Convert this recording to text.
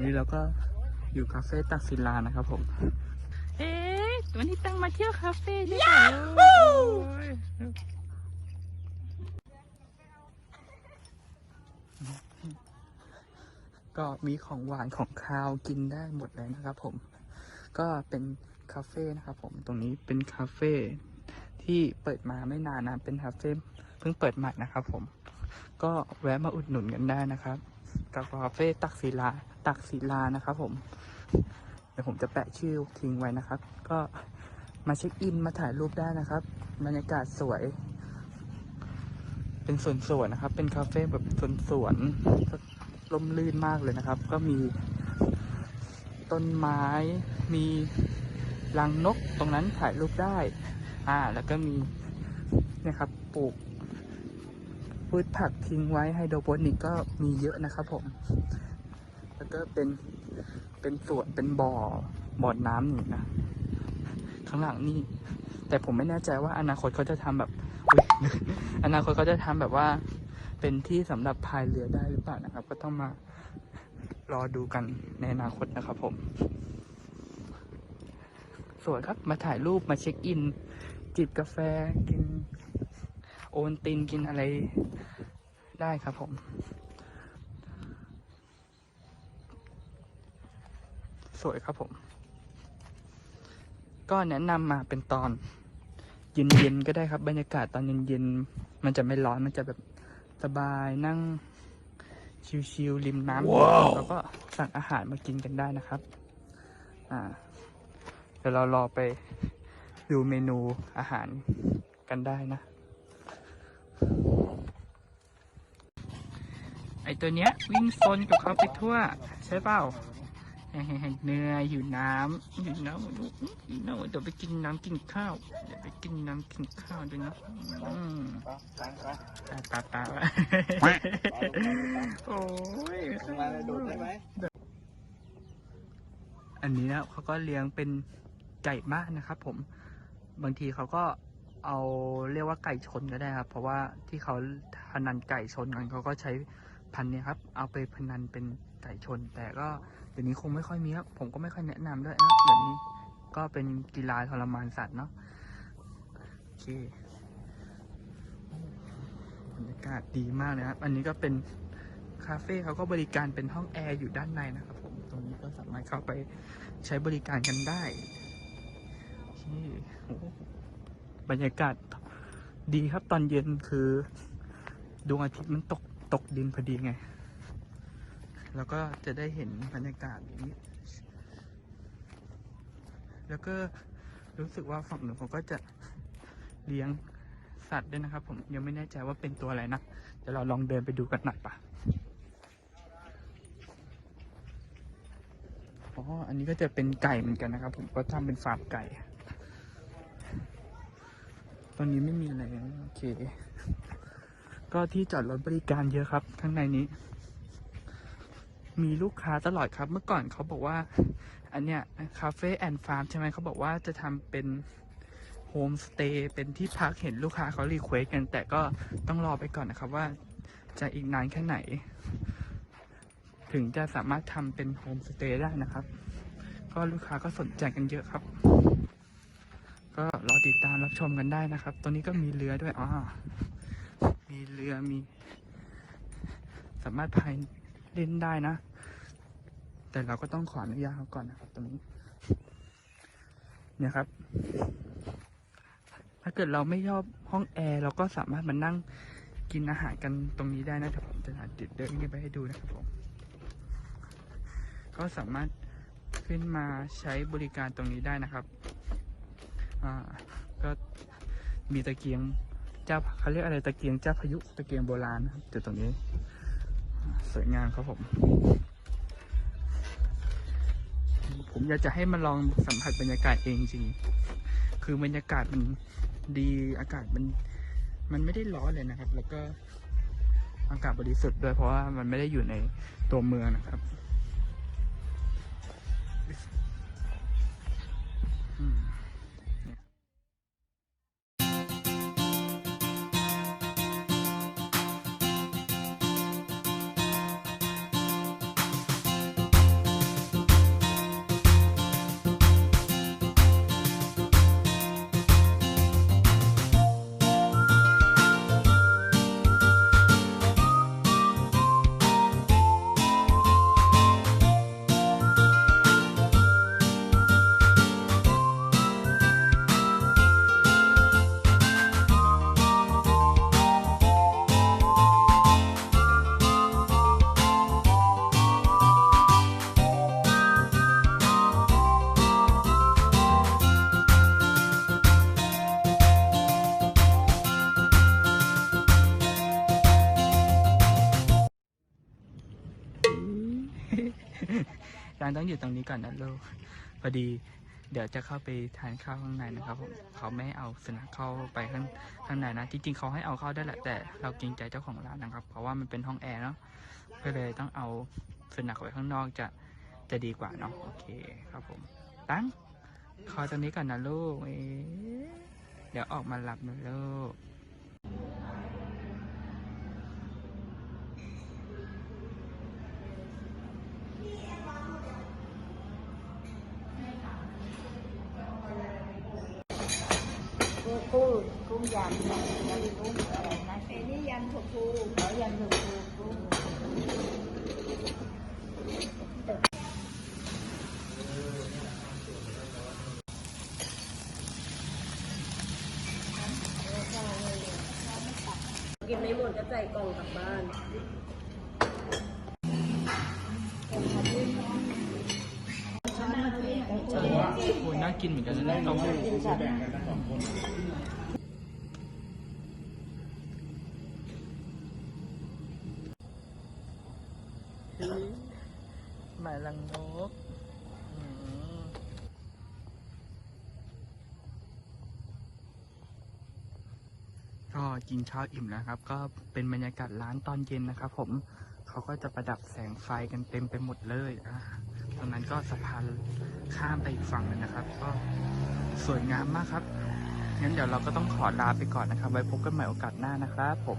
นนี้เราก็อยู่คาเฟ่ตักศิลานะครับผม เอ๊ะวันนี้ตั้งมาเที่ยวคาเฟ่ด้วยกันก็มีของหวานของคาวกินได้หมดเลยนะครับผม ก็เป็นคาเฟ่นะครับผม ตรงนี้เป็นคาเฟ่ที่เปิดมาไม่นานนะ เป็นคาเฟ่เพิ่งเปิดใหม่นะครับผม ก็แวะมาอุดหนุนกันได้นะครับ กาเฟ่ตักศิลา ตักศิลานะครับผม เดี๋ยวผมจะแปะชื่อทิ้งไว้นะครับ ก็มาเช็คอินมาถ่ายรูปได้นะครับบรรยากาศสวย เป็นสวนสวนนะครับ เป็นคาเฟ่แบบสวนสวนๆร่มรื่นมากเลยนะครับ ก็มีต้นไม้ มีรังนกตรงนั้นถ่ายรูปได้ อ่า แล้วก็มีนี่ยครับปลูก พืชผักทิ้งไว้ไฮโดรโปนิกก็มีเยอะนะครับผม แล้วก็เป็นเป็นสวนเป็นบ่อบ่อน้ำหนึ่งนะ ข้างหลังนี่ แต่ผมไม่แน่ใจว่าอนาคตเขาจะทำแบบอนาคตเขาจะทำแบบว่า เป็นที่สำหรับพายเรือได้หรือเปล่านะครับ ก็ต้องมารอดูกันในอนาคตนะครับผม สวยครับมาถ่ายรูปมาเช็คอิน จิบกาแฟกิน โอนตินกินอะไรได้ครับผม สวยครับผม ก็แนะนำมาเป็นตอน เย็นๆก็ได้ครับ บรรยากาศตอนเย็นๆมันจะไม่ร้อนมันจะแบบสบายนั่งชิวๆริมน้ำว้าวแล้วก็สั่งอาหารมากินกันได้นะครับ อ่า เดี๋ยวเรารอไปดูเมนูอาหารกันได้นะ ไอ ตัวเนี้ยวิ่งซนกับเขาไปทั่ว ใช่เปล่าเหนื่อยอยู่น้ำอยู่น้ำอยู่น้ำเดี๋ยวไปกินน้ำกินข้าวเดี๋ยวไปกินน้ำกินข้าวด้วยนะตาตาตาโอ้ยมาเลยดูได้ไหมอันนี้นะเขาก็เลี้ยงเป็นไก่บ้านนะครับผมบางทีเขาก็เอาเรียกว่าไก่ชนก็ได้ครับ เพราะว่าที่เขาพนันไก่ชนกันเขาก็ใช้ พันธุ์เนี้ยครับเอาไปพนันเป็นไก่ชน แต่ก็เดี๋ยวนี้คงไม่ค่อยมีครับ ผมก็ไม่ค่อยแนะนำด้วยนะเดี๋ยวนี้ก็เป็นกีฬาทรมานสัตว์เนาะโอเคบรรยากาศดีมากเลยครับ อันนี้ก็เป็นคาเฟ่เขาก็บริการเป็นห้องแอร์อยู่ด้านในนะครับผมตรงนี้ก็สามารถเข้าไปใช้บริการกันได้โอเคโอ้บรรยากาศดีครับตอนเย็นคือดวงอาทิตย์มันตก ตกดินพอดีไง แล้วก็จะได้เห็นบรรยากาศอย่างนี้ แล้วก็รู้สึกว่าฝั่งหนึ่งเขาก็จะเลี้ยงสัตว์ด้วยนะครับ ผมยังไม่แน่ใจว่าเป็นตัวอะไรนะเดี๋ยวเราลองเดินไปดูกันหน่อยปะอ๋ออันนี้ก็จะเป็นไก่เหมือนกันนะครับ ผมก็ทำเป็นฟาร์มไก่ ตอนนี้ไม่มีอะไรโอเค ก็ที่จอดรถบริการเยอะครับ ข้างในนี้ มีลูกค้าตลอดครับ เมื่อก่อนเขาบอกว่า อันเนี้ยคาเฟ่แอนด์ฟาร์มใช่ไหมเขาบอกว่าจะทำเป็นโฮมสเตย์เป็นที่พักเห็นลูกค้าเขารีเควสกัน แต่ก็ต้องรอไปก่อนนะครับว่าจะอีกนานแค่ไหน ถึงจะสามารถทำเป็นโฮมสเตย์ได้นะครับ ก็ลูกค้าก็สนใจกันเยอะครับ ก็รอติดตามรับชมกันได้นะครับ ตัวนี้ก็มีเรือด้วยอ๋อ มีเรือมี สามารถพายเล่นได้นะ แต่เราก็ต้องขออนุญาตเขาก่อนนะครับตรงนี้ เนี่ยครับ ถ้าเกิดเราไม่ชอบห้องแอร์เราก็สามารถมานั่งกินอาหารกันตรงนี้ได้นะเดี๋ยวผมจะติดเดินขึ้นไปให้ดูนะครับผม ก็สามารถขึ้นมาใช้บริการตรงนี้ได้นะครับ อ่า ก็มีตะเกียง จ้าเขาเรียกอะไรตะเกียงเจ้าพายุตะเกียงโบราณนะครับจุดตรงนี้ สวยงามครับผม ผมอยากจะให้มาลองสัมผัสบรรยากาศเองจริงคือบรรยากาศมันดีอากาศมัน มันไม่ได้ร้อนเลยนะครับ แล้วก็อากาศบริสุทธิ์ด้วยเพราะว่ามันไม่ได้อยู่ในตัวเมืองนะครับ ร้านต้องอยู่ตรงนี้ก่อนนะลูกพอดีเดี๋ยวจะเข้าไปทานข้าวข้างในนะครับผมเขาไม่เอาสุนัขเข้าไปข้างข้างในนะจริงๆเขาให้เอาเข้าได้แหละแต่เราเกรงใจเจ้าของร้านนะครับ เพราะว่ามันเป็นห้องแอร์เนาะก็เลยต้องเอาสุนัขไว้ข้างนอกจะจะดีกว่าเนาะโอเคครับผมตั้งคอยตรงนี้ก่อนนะลูกเอ๊ะเดี๋ยวออกมาหลับนะลูก กุ้งกุ้งกุ้งยำยำกุ้งอะไรนะไอ้นี่ยำถั่วพูเขายำหนึ่งกุ้งกุ้งกินไม่หมดก็ใส่กล่องกลับบ้าน โอ้ยน่ากินเหมือนกันนะเต้าหู้กินสัตว์หมายลังนกอืมก็กินข้าวอิ่มแล้วครับ ก็เป็นบรรยากาศร้านตอนเย็นนะครับผมเขาก็จะประดับแสงไฟกันเต็มไปหมดเลยอ่าตรงนั้นก็สะพาน ข้ามไปอีกฝั่งนึงนะครับ ก็สวยงามมากครับ งั้นเดี๋ยวเราก็ต้องขอลาไปก่อนนะครับ ไว้พบกันใหม่โอกาสหน้านะครับผม